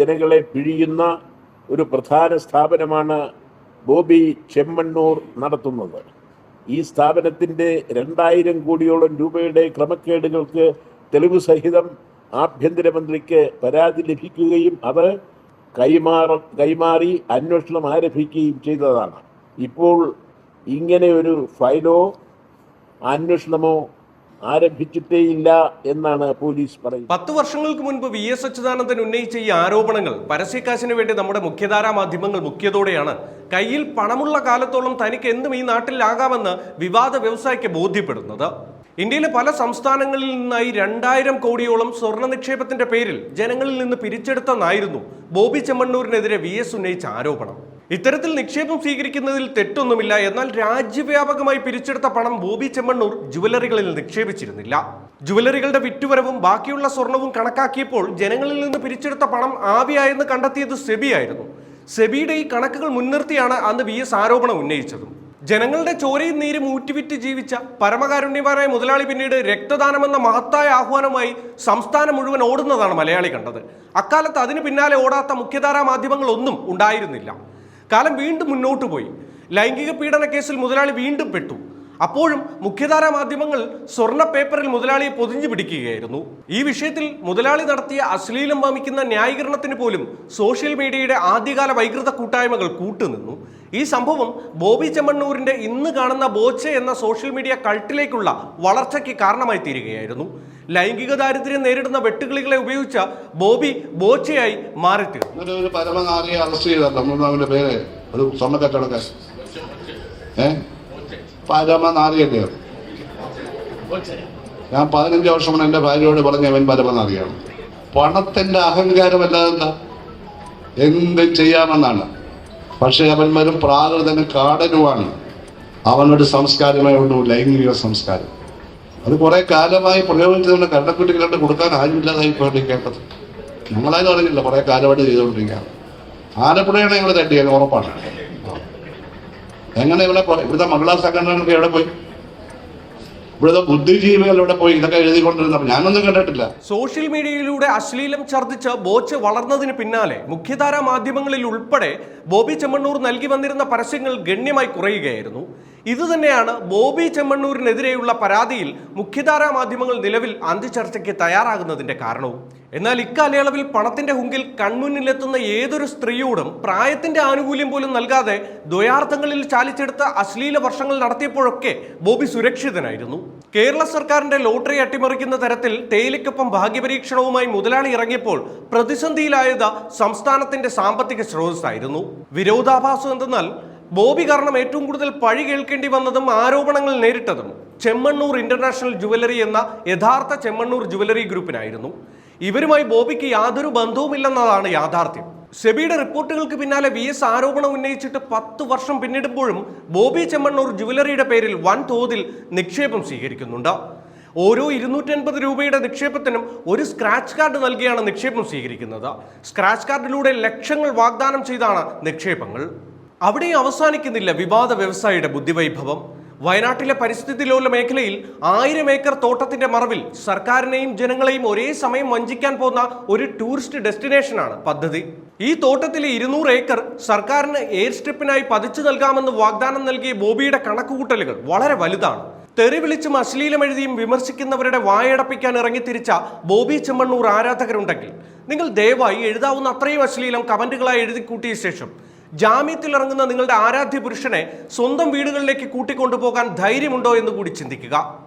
ജനങ്ങളെ പിഴിയുന്ന ഒരു പ്രധാന സ്ഥാപനമാണ് ബോബി ചെമ്മണ്ണൂർ നടത്തുന്നത്. ഈ സ്ഥാപനത്തിന്റെ രണ്ടായിരം കോടിയോളം രൂപയുടെ ക്രമക്കേടുകൾക്ക് തെളിവ് സഹിതം ആഭ്യന്തരമന്ത്രിക്ക് പരാതി ലഭിക്കുകയും അത് കൈമാറ കൈമാറി അന്വേഷണം ആരംഭിക്കുകയും ചെയ്തതാണ്. ഇപ്പോൾ ഇങ്ങനെ ഒരു ഫയലോ അന്വേഷണമോ ആരംഭിച്ചിട്ടേയില്ല എന്നാണ് പോലീസ് പറയുന്നത്. പത്ത് വർഷങ്ങൾക്ക് മുൻപ് വി എസ് അച്യുതാനന്ദൻ ഉന്നയിച്ച ഈ ആരോപണങ്ങൾ പരസ്യക്കാശിന് വേണ്ടി നമ്മുടെ മുഖ്യധാരാ മാധ്യമങ്ങൾ മുഖ്യതോടെയാണ് കയ്യിൽ പണമുള്ള കാലത്തോളം തനിക്ക് എന്തും ഈ നാട്ടിലാകാമെന്ന് വിവാദ വ്യവസായിക്ക് ബോധ്യപ്പെടുന്നത്. ഇന്ത്യയിലെ പല സംസ്ഥാനങ്ങളിൽ നിന്നായി രണ്ടായിരം കോടിയോളം സ്വർണ നിക്ഷേപത്തിന്റെ പേരിൽ ജനങ്ങളിൽ നിന്ന് പിരിച്ചെടുത്തെന്നായിരുന്നു ബോബി ചെമ്മണ്ണൂരിനെതിരെ വി എസ് ഉന്നയിച്ച ആരോപണം. ഇത്തരത്തിൽ നിക്ഷേപം സ്വീകരിക്കുന്നതിൽ തെറ്റൊന്നുമില്ല. എന്നാൽ രാജ്യവ്യാപകമായി പിരിച്ചെടുത്ത പണം ബോബി ചെമ്മണ്ണൂർ ജുവലറികളിൽ നിക്ഷേപിച്ചിരുന്നില്ല. ജുവലറികളുടെ വിറ്റുവരവും ബാക്കിയുള്ള സ്വർണവും കണക്കാക്കിയപ്പോൾ ജനങ്ങളിൽ നിന്ന് പിരിച്ചെടുത്ത പണം ആവിയായെന്ന് കണ്ടെത്തിയത് സെബി ആയിരുന്നു സെബിയുടെ ഈ കണക്കുകൾ മുൻനിർത്തിയാണ് അന്ന് വി എസ് ആരോപണം ഉന്നയിച്ചതും. ജനങ്ങളുടെ ചോരയും നീരും ഊറ്റിവിറ്റ് ജീവിച്ച പരമകാരുണ്യമാരായ മുതലാളി പിന്നീട് രക്തദാനമെന്ന മഹത്തായ ആഹ്വാനമായി സംസ്ഥാനം മുഴുവൻ ഓടുന്നതാണ് മലയാളി കണ്ടത്. അക്കാലത്ത് അതിന് പിന്നാലെ ഓടാത്ത മുഖ്യധാരാ മാധ്യമങ്ങളൊന്നും ഉണ്ടായിരുന്നില്ല. കാലം വീണ്ടും മുന്നോട്ട് പോയി. ലൈംഗിക പീഡന കേസിൽ മുതലാളി വീണ്ടും പെട്ടു. അപ്പോഴും മുഖ്യധാരാ മാധ്യമങ്ങൾ സ്വർണ പേപ്പറിൽ മുതലാളിയെ പൊതിഞ്ഞു പിടിക്കുകയായിരുന്നു. ഈ വിഷയത്തിൽ മുതലാളി നടത്തിയ അശ്ലീലം വമിക്കുന്ന ന്യായീകരണത്തിന് പോലും സോഷ്യൽ മീഡിയയുടെ ആദ്യകാല വൈകൃത കൂട്ടായ്മകൾ കൂട്ടുനിന്നു. ഈ സംഭവം ബോബി ചെമ്മണ്ണൂരിന്റെ ഇന്ന് കാണുന്ന ബോച്ച എന്ന സോഷ്യൽ മീഡിയ കൾട്ടിലേക്കുള്ള വളർച്ചയ്ക്ക് കാരണമായി തീരുകയായിരുന്നു. ലൈംഗിക ദാരിദ്ര്യം നേരിടുന്ന വെട്ടുകിളികളെ ഉപയോഗിച്ച ബോബി ബോച്ചയായി എന്നിട്ട് ഒരു ഒരു സ്വർണ? ഞാൻ പതിനഞ്ച് വർഷം എന്റെ ഭാര്യയോട് പറഞ്ഞ അവൻ പരമനാരിയാണ്. പണത്തിന്റെ അഹങ്കാരമല്ലാതെ എന്താ? എന്ത് ചെയ്യാമെന്നാണ്. പക്ഷേ അവൻ വരും പ്രാകൃതനും കാടനുമാണ്. അവനൊരു സംസ്കാരമേ ഉള്ളൂ ലൈംഗിക സംസ്കാരം. അത് കുറെ കാലമായി പ്രയോഗിച്ചതുകൊണ്ട് കണ്ടക്കുട്ടികളുണ്ട് കൊടുക്കാൻ ആരുമില്ലാതായി പോയി കേട്ടത്. നമ്മളാരും അറിഞ്ഞില്ല കുറെ കാലമായിട്ട് ചെയ്തുകൊണ്ടിരിക്കുകയാണ്. ആലപ്പുഴയാണ് ഞങ്ങൾ തട്ടിയത് ഉറപ്പാണ്. എങ്ങനെ ഇവിടെ ഇവിടുത്തെ മംഗളാ സംഘടനകളൊക്കെ എവിടെ പോയി? ഇവിടുത്തെ ബുദ്ധിജീവികൾ എവിടെ പോയി? ഇതൊക്കെ എഴുതിക്കൊണ്ടിരുന്നപ്പോൾ ഞാനൊന്നും കണ്ടിട്ടില്ല. സോഷ്യൽ മീഡിയയിലൂടെ അശ്ലീലം ഛർദ്ദിച്ച് ബോച്ച് വളർന്നതിന് പിന്നാലെ മുഖ്യധാരാ മാധ്യമങ്ങളിൽ ഉൾപ്പെടെ ബോബി ചെമ്മണ്ണൂർ നൽകി വന്നിരുന്ന പരസ്യങ്ങൾ ഗണ്യമായി കുറയുകയായിരുന്നു. ഇതുതന്നെയാണ് ബോബി ചെമ്മണ്ണൂരിനെതിരെയുള്ള പരാതിയിൽ മുഖ്യധാരാ മാധ്യമങ്ങൾ നിലവിൽ അന്ത്യചർച്ചയ്ക്ക് തയ്യാറാകുന്നതിന്റെ കാരണവും. എന്നാൽ ഇക്കാലയളവിൽ പണത്തിന്റെ ഹുങ്കിൽ കൺമുന്നിലെത്തുന്ന ഏതൊരു സ്ത്രീയോടും പ്രായത്തിന്റെ ആനുകൂല്യം പോലും നൽകാതെ ദ്വയാർത്ഥങ്ങളിൽ ചാലിച്ചെടുത്ത അശ്ലീല വർഷങ്ങൾ നടത്തിയപ്പോഴൊക്കെ ബോബി സുരക്ഷിതനായിരുന്നു. കേരള സർക്കാരിന്റെ ലോട്ടറി അട്ടിമറിക്കുന്ന തരത്തിൽ തേയിലയ്ക്കൊപ്പം ഭാഗ്യപരീക്ഷണവുമായി മുതലാളി ഇറങ്ങിയപ്പോൾ പ്രതിസന്ധിയിലായത് സംസ്ഥാനത്തിന്റെ സാമ്പത്തിക സ്രോതസ്സായിരുന്നു. വിരോധാഭാസം എന്തെന്നാൽ ബോബി കാരണം ഏറ്റവും കൂടുതൽ പഴി കേൾക്കേണ്ടി വന്നതും ആരോപണങ്ങൾ നേരിട്ടതും ചെമ്മണ്ണൂർ ഇന്റർനാഷണൽ ജുവലറി എന്ന യഥാർത്ഥ ചെമ്മണ്ണൂർ ജുവലറി ഗ്രൂപ്പിനായിരുന്നു. ഇവരുമായി ബോബിക്ക് യാതൊരു ബന്ധവുമില്ലെന്നതാണ് യാഥാർത്ഥ്യം. സെബിയുടെ റിപ്പോർട്ടുകൾക്ക് പിന്നാലെ വി എസ് ആരോപണം ഉന്നയിച്ചിട്ട് പത്ത് വർഷം പിന്നിടുമ്പോഴും ബോബി ചെമ്മണ്ണൂർ ജുവലറിയുടെ പേരിൽ വൻ തോതിൽ നിക്ഷേപം സ്വീകരിക്കുന്നുണ്ട്. ഓരോ ഇരുന്നൂറ്റൻപത് രൂപയുടെ നിക്ഷേപത്തിനും ഒരു സ്ക്രാച്ച് കാർഡ് നൽകിയാണ് നിക്ഷേപം സ്വീകരിക്കുന്നത്. സ്ക്രാച്ച് കാർഡിലൂടെ ലക്ഷങ്ങൾ വാഗ്ദാനം ചെയ്താണ് നിക്ഷേപങ്ങൾ. അവിടെ അവസാനിക്കുന്നില്ല വിവാദ വ്യവസായിയുടെ ബുദ്ധിവൈഭവം. വയനാട്ടിലെ പരിസ്ഥിതി ലോല മേഖലയിൽ ആയിരം ഏക്കർ തോട്ടത്തിന്റെ മറവിൽ സർക്കാരിനെയും ജനങ്ങളെയും ഒരേ സമയം വഞ്ചിക്കാൻ പോകുന്ന ഒരു ടൂറിസ്റ്റ് ഡെസ്റ്റിനേഷനാണ് പദ്ധതി. ഈ തോട്ടത്തിലെ ഇരുന്നൂറ് ഏക്കർ സർക്കാരിന് എയർ സ്ട്രിപ്പിനായി പതിച്ചു നൽകാമെന്ന് വാഗ്ദാനം നൽകിയ ബോബിയുടെ കണക്കുകൂട്ടലുകൾ വളരെ വലുതാണ്. തെറി വിളിച്ചും അശ്ലീലം എഴുതിയും വിമർശിക്കുന്നവരുടെ വായടപ്പിക്കാൻ ഇറങ്ങിത്തിരിച്ച ബോബി ചെമ്മണ്ണൂർ ആരാധകരുണ്ടെങ്കിൽ നിങ്ങൾ ദയവായി എഴുതാവുന്ന അത്രയും അശ്ലീലം കമന്റുകളായി എഴുതി കൂട്ടിയ ശേഷം ജാമ്യത്തിൽ ഇറങ്ങുന്ന നിങ്ങളുടെ ആരാധ്യ പുരുഷനെ സ്വന്തം വീടുകളിലേക്ക് കൂട്ടിക്കൊണ്ടുപോകാൻ ധൈര്യമുണ്ടോ എന്ന് കൂടി ചിന്തിക്കുക.